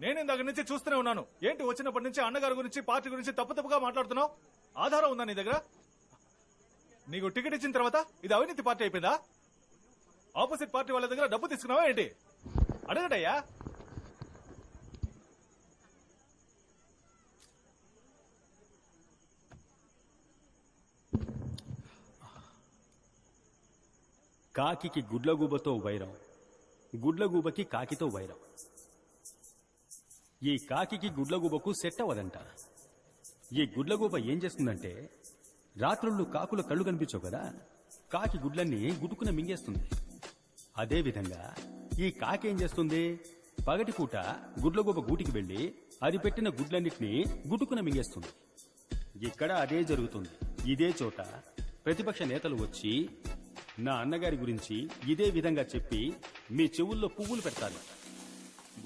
నేను ఇందాక నుంచి చూస్తూనే ఉన్నాను. ఏంటి వచ్చినప్పటి నుంచి అన్నగారి గురించి పార్టీ గురించి తప్పు తప్పుగా మాట్లాడుతున్నావు? ఆధారం ఉందా నీ దగ్గర? నీకు టికెట్ ఇచ్చిన తర్వాత ఇది అవినీతి పార్టీ అయిపోయిందా? ఆపోజిట్ పార్టీ వాళ్ళ దగ్గర డబ్బు తీసుకున్నావా ఏంటి? అడగటయ్యా. కాకికి గుడ్లగూబతో వైరం. గుడ్లగూబకి కాకితో వైరం. ఈ కాకి గుడ్లగూబకు సెట్ అవ్వదంట ఈ గుడ్లగూబ ఏం చేస్తుందంటే రాత్రుళ్ళు కాకుల కళ్ళు కనిపించవు కదా కాకి గుడ్లన్నీ గుడుకున మింగేస్తుంది. అదేవిధంగా ఈ కాకి ఏం చేస్తుంది? పగటిపూట గుడ్లగూబ గూటికి వెళ్ళి అది పెట్టిన గుడ్లన్నిటినీ గుటుకున మింగేస్తుంది. ఇక్కడ అదే జరుగుతుంది. ఇదే చోట ప్రతిపక్ష నేతలు వచ్చి నా అన్నగారి గురించి ఇదే విధంగా చెప్పి మీ చెవుల్లో పువ్వులు పెడతారు.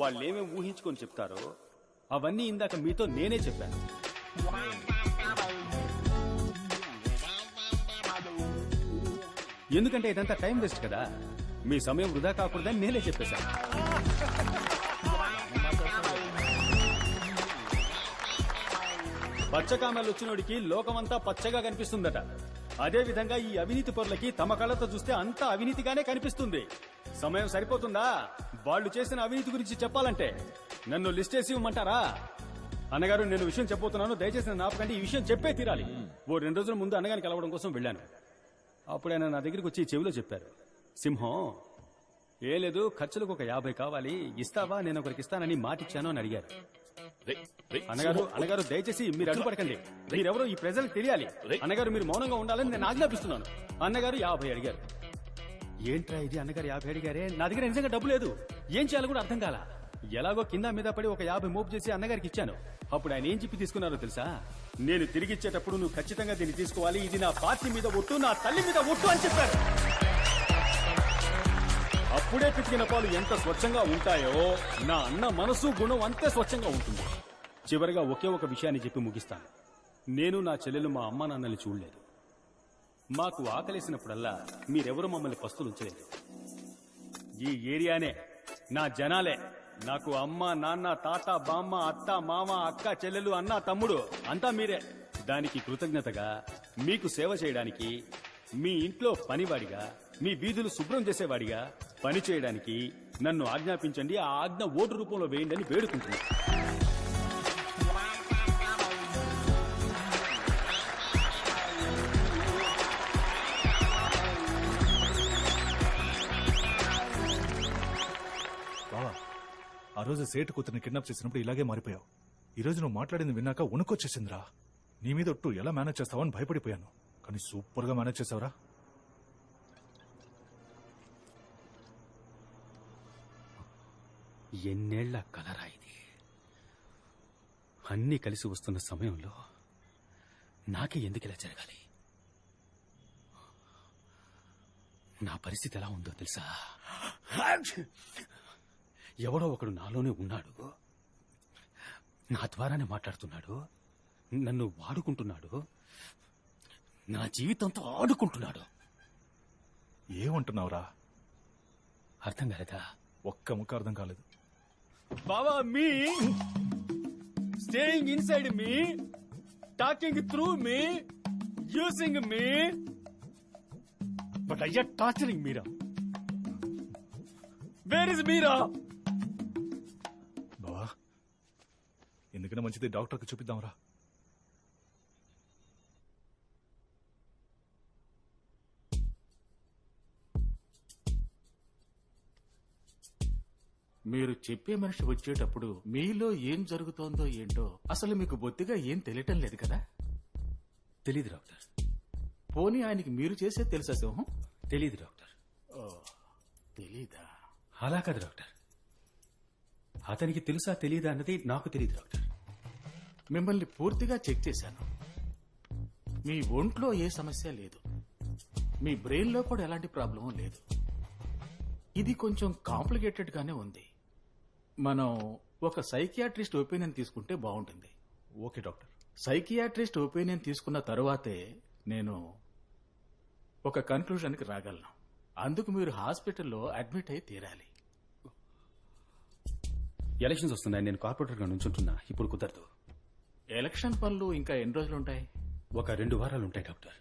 వాళ్ళేమేం ఊహించుకొని చెప్తారో అవన్నీ ఇందాక మీతో నేనే చెప్పాను. ఎందుకంటే ఇదంతా టైం వేస్ట్ కదా. మీ సమయం వృధా కాకూడదని నేనే చెప్పేశాను. పచ్చకామెలు వచ్చినోడికి లోకమంతా పచ్చగా కనిపిస్తుందట. అదే విధంగా ఈ అవినీతి పరులకి తమ కళ్ళతో చూస్తే అంతా అవినీతిగానే కనిపిస్తుంది. సమయం సరిపోతుందా? వాళ్ళు చేసిన అవినీతి గురించి చెప్పాలంటే నన్ను లిస్ట్ చేసి ఇవ్వమంటారా? అన్నగారు నేను విషయం చెప్పబోతున్నాను. దయచేసి నన్ను ఆపకండి. ఈ విషయం చెప్పే తీరాలి. ఓ రెండు రోజుల ముందు అన్నగారిని కలవడం కోసం వెళ్ళాను. అప్పుడు ఆయన నా దగ్గరికి వచ్చి చెవిలో చెప్పారు. సింహం ఏ లేదు ఖర్చులకు ఒక యాభై కావాలి. ఇస్తావా? నేను ఒకరికి ఇస్తానని మాటిచ్చాను అని అడిగారు. అన్నగారు అన్నగారు దయచేసి మీరు అడ్డుపడకండి. మీరెవరో ఈ ప్రజలకు తెలియాలి. అన్నగారు మీరు మౌనంగా ఉండాలని నేను ఆజ్ఞాపిస్తున్నాను. అన్నగారు యాభై అడిగారు. ఏంట్రా ఇది అన్నగారు యాభై అడిగారే? నా దగ్గర నిజంగా డబ్బు లేదు. ఏం చేయాలో కూడా అర్థం కాల. ఎలాగో కింద మీద పడి ఒక యాభై మోపు చేసి అన్నగారికి ఇచ్చాను. అప్పుడు ఆయన ఏం చెప్పి తీసుకున్నారో తెలుసా? నేను తిరిగిచ్చేటప్పుడు నువ్వు ఖచ్చితంగా దీన్ని తీసుకోవాలి. ఇది నా పార్టీ మీద ఒట్టు నా తల్లి మీద ఒట్టు అని చెప్పారు. అప్పుడే పితికిన పాలు ఎంత స్వచ్ఛంగా ఉంటాయో నా అన్న మనసు గుణం అంతే స్వచ్ఛంగా ఉంటుంది. చివరిగా ఒకే ఒక విషయాన్ని చెప్పి ముగిస్తాను. నేను నా చెల్లెలు మా అమ్మ నాన్నని చూడలేదు. మాకు ఆకలేసినప్పుడల్లా మీరెవరు మమ్మల్ని పస్తులుంచలేదు ఈ ఏరియానే నా జనాలే నాకు అమ్మ నాన్న తాత బామ్మ అత్త మామ అక్క చెల్లెలు అన్న తమ్ముడు అంతా మీరే. దానికి కృతజ్ఞతగా మీకు సేవ చేయడానికి మీ ఇంట్లో పనివాడిగా మీ వీధులు శుభ్రం చేసేవాడిగా పని చేయడానికి నన్ను ఆజ్ఞాపించండి ఆ ఆజ్ఞ ఓటు రూపంలో వేయండి అని వేడుకుంటున్నాను. సేటు కూతురిని కిడ్నాప్ చేసినప్పుడు ఇలాగే మారిపోయావు. ఈ రోజు నువ్వు మాట్లాడింది విన్నాక ఉనుకొచ్చేసిందిరా నీ మీద ఒట్టు ఎలా మేనేజ్ చేస్తావని భయపడిపోయాను. కానీ సూపర్గా మేనేజ్ చేసావురా. ఎన్నేళ్ళ కలరా ఇది? అన్నీ కలిసి వస్తున్న సమయంలో నాకే ఎందుకు ఇలా జరగాలి? నా పరిస్థితి ఎలా ఉందో తెలుసా? ఎవడో ఒకడు నాలోనే ఉన్నాడు. నా ద్వారానే మాట్లాడుతున్నాడు. నన్ను వాడుకుంటున్నాడు. నా జీవితంతో ఆడుకుంటున్నాడు. ఏమంటున్నావురా? అర్థం కాలేదా? ఒక్క ముక్క అర్థం కాలేదు. బావా me staying inside me talking through me using me. But అయ్యా టార్చరింగ్ మీరా? వేర్ ఇస్ మీరా? ఎందుకైనా మంచిది డాక్టర్కి చూపిద్దాంరా. మీరు చెప్పే మనిషి వచ్చేటప్పుడు మీలో ఏం జరుగుతోందో ఏంటో అసలు మీకు బొత్తిగా ఏం తెలియటం లేదు కదా? తెలీదు డాక్టర్. పోనీ ఆయనకి మీరు చేసే తెలుసా సింహం? తెలీదు డాక్టర్. తెలీదా? అలా కాదు డాక్టర్. అతనికి తెలుసా తెలీదా అన్నది నాకు తెలియదు డాక్టర్. మిమ్మల్ని పూర్తిగా చెక్ చేశాను. మీ ఒంట్లో ఏ సమస్య లేదు. మీ బ్రెయిన్లో కూడా ఎలాంటి ప్రాబ్లం లేదు. ఇది కొంచెం కాంప్లికేటెడ్ గానే ఉంది. మనం ఒక సైకియాట్రిస్ట్ ఒపీనియన్ తీసుకుంటే బాగుంటుంది. Okay doctor. సైకియాట్రిస్ట్ ఒపీనియన్ తీసుకున్న తరువాతే నేను ఒక కన్క్లూజన్కి రాగలను. అందుకు మీరు హాస్పిటల్లో అడ్మిట్ అయి తీరాలి. ఎలక్షన్స్ వస్తున్నాయి. నేను కార్పొరేటర్గా నుంచుంటున్నా. ఇప్పుడు కుదరదు. ఎలక్షన్ పనులు ఇంకా ఎన్ని రోజులు ఉంటాయి ఒక రెండు వారాలు ఉంటాయి డాక్టర్.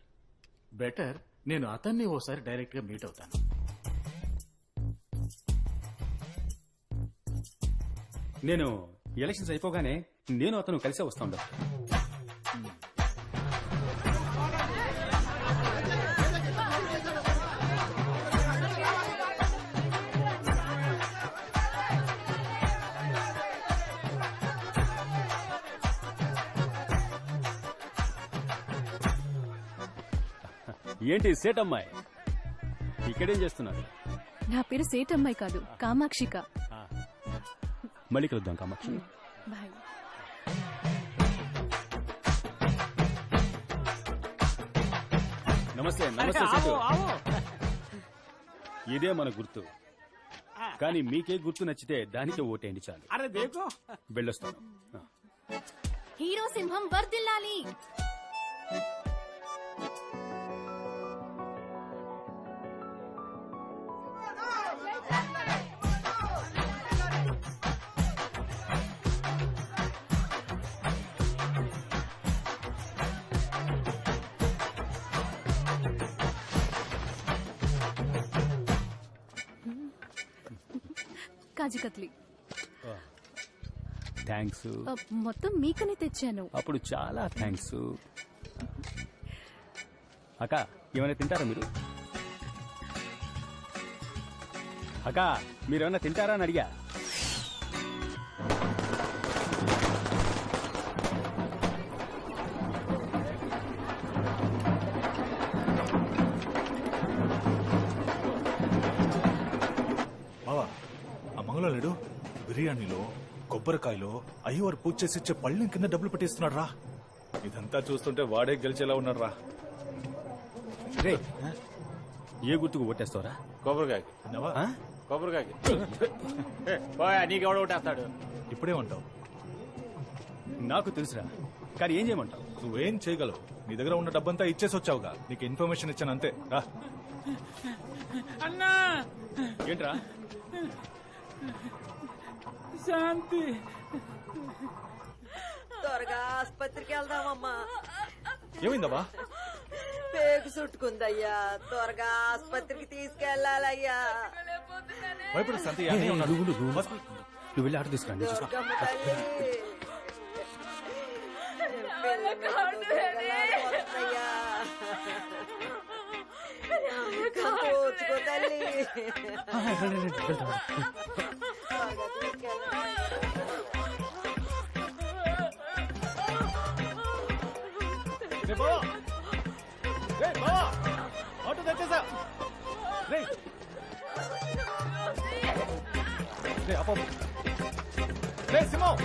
బెటర్ నేను అతన్ని ఓసారి డైరెక్ట్గా మీట్ అవుతాను. నేను ఎలక్షన్స్ అయిపోగానే నేను అతను కలిసే వస్తాను డాక్టర్. ఏంటి సేట్ అమ్మాయి? ఇక్కడేం చేస్తున్నారు? నా పేరు సేటమ్మాయి కాదు కామాక్షిక. మళ్ళీ కలుద్దాం కామాక్షి. బాయ్. నమస్తే నమస్తే సేటు. ఇదే మన గుర్తు. కానీ మీకే గుర్తు నచ్చితే దానికే ఓటేయండి చాలు. అరే దేకో. వెళ్ళొస్తాను. హీరో సింహం వర్దిల్లాలి కాజు కత్లీ థ్యాంక్స్. మొత్తం మీకనే తెచ్చాను. అప్పుడు చాలా థ్యాంక్స్. అక్క ఏమైనా తింటారా మీరు? అక్క మీరేమైనా తింటారా అని అడిగా. మంగళం లేడు బిర్యానీలో కొబ్బరికాయలో అయ్యవారు పూజ చేసి ఇచ్చే పళ్ళెం కింద డబ్బులు పెట్టిస్తున్నాడు రా ఇదంతా చూస్తుంటే వాడే గెలిచేలా ఉన్నాడు రా రే ఏ గుర్తుకు ఓటేస్తావరా? కొబ్బరికాయకి? ఆ? కొబ్బరికాయకి. ఏ, పోయా నీకెవడ ఒకటేస్తాడు ఇప్పుడేమంటావు నాకు తెలుసురా కానీ ఏం చేయమంటావు? నువ్వేం చేయగలవు? నీ దగ్గర ఉన్న డబ్బంతా ఇచ్చేసి వచ్చావుగా. నీకు ఇన్ఫర్మేషన్ ఇచ్చాను అంతే. రా. అన్నా! ఏంట్రా? శాంతి. త్వరగా ఆసుపత్రికి వెళ్దామమ్మా. ఏమైందమ్మా? పేగు చుట్టుకుందయ్యా. త్వరగా ఆసుపత్రికి తీసుకెళ్ళాలయ్యా భయపడు సంతి నువ్వు వెళ్ళి ఆట తీసుకురండి. దుర్గమ్మ తల్లి. ఓర్చుకో తల్లి త్వరగా తీసుకెళ్ళాలి. రే బావా రే బావా ఆటో తెచ్చేసా రే రే అప్ప రే సింహం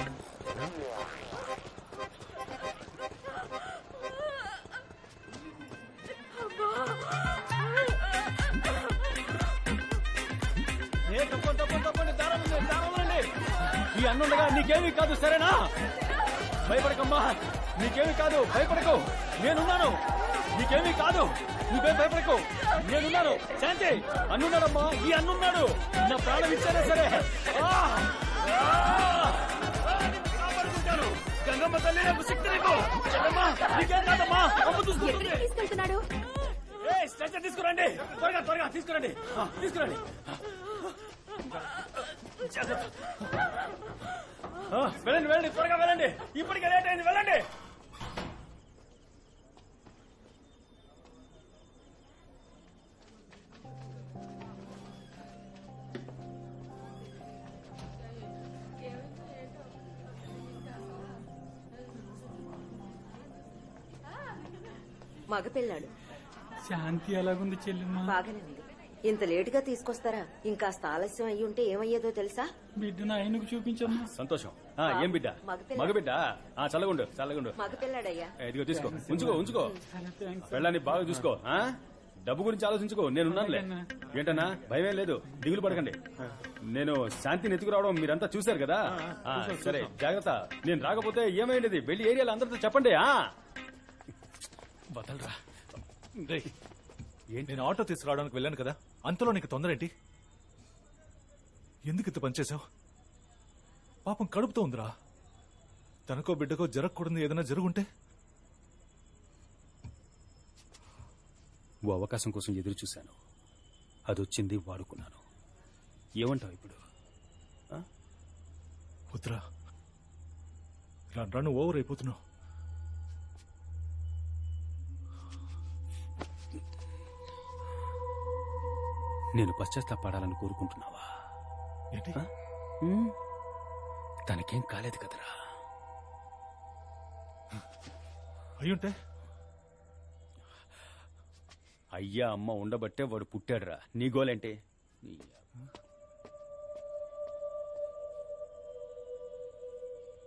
ఈ అన్నుండగా నీకేమీ కాదు సరేనా? భయపడకమ్మా. నీకేమీ కాదు భయపడకు. నేనున్నాను. నీకేమీ కాదు. నువ్వేం భయపడకు. నేనున్నాను. శాంతి అన్నున్నాడమ్మా. ఈ అన్నున్నాడు. నా ప్రాణం ఇచ్చారా సరే. గంగమ్మ తల్లి నాకు శక్తి నీకు. నీకేం కాదమ్మా? అమ్మ చూసుకుంటుంది తీసుకెళ్తున్నాడు? స్ట్రెచర్ తీసుకురండి. త్వరగా త్వరగా తీసుకురండి. తీసుకురండి. వెళ్ళండి వెళ్ళండి త్వరగా వెళ్ళండి. ఇప్పటికే లేట్ అయింది వెళ్ళండి. మగపిల్లాడు. శాంతి ఎలాగుంది చెల్లెమ్మ? బాగానే ఉంది. ఇంత లేటుగా తీసుకొస్తారా? ఇంకాస్త ఆలస్యం అయ్యి ఉంటే ఏమయ్యేదో తెలుసా? బిడ్డను ఆయనకు చూపించమ్మా. సంతోషం. ఆ, ఏం బిడ్డ? మగపిల్ల. మగబిడ్డ? ఆ చల్లగుండు చల్లగుండు. మగపిల్లాడయ్యా. ఏ, ఇదిగో తీసుకో. ఉంచుకో ఉంచుకో. వెళ్ళాన్ని బాగా చూసుకో. ఆ? డబ్బు గురించి ఆలోచించుకో. నేనున్నానులే ఏంటన్నా? భయమేం లేదు. దిగులు పడకండి. నేను శాంతిని ఎత్తుకురావడం మీరంతా చూశారు కదా? ఆ, సరే జాగ్రత్త. నేను రాకపోతే ఏమైంది? వెళ్ళి ఏరియాలో అందరితో చెప్పండి ఆ? వదలరా. రేయ్, ఏంటి నేను ఆటో తీసుకురావడానికి వెళ్ళాను కదా. అంతలో నీకు తొందర ఏంటి ఎందుకు ఇంత పనిచేసావు పాపం కడుపుతో ఉందిరా. తనకో బిడ్డకో జరగకూడదు ఏదైనా జరుగుంటే? ఓ అవకాశం కోసం ఎదురు చూశాను. అది వచ్చింది వాడుకున్నాను. ఏమంటావు ఇప్పుడు? వద్దురా. రాను రాను ఓవర్ అయిపోతున్నావు. నేను పశ్చాత్తాపడాలని కోరుకుంటున్నావా? తనకేం కాలేదు కదరా. అయ్యుంటే? అయ్యా అమ్మ ఉండబట్టే వాడు పుట్టాడురా. నీ గోలేంటి? నీ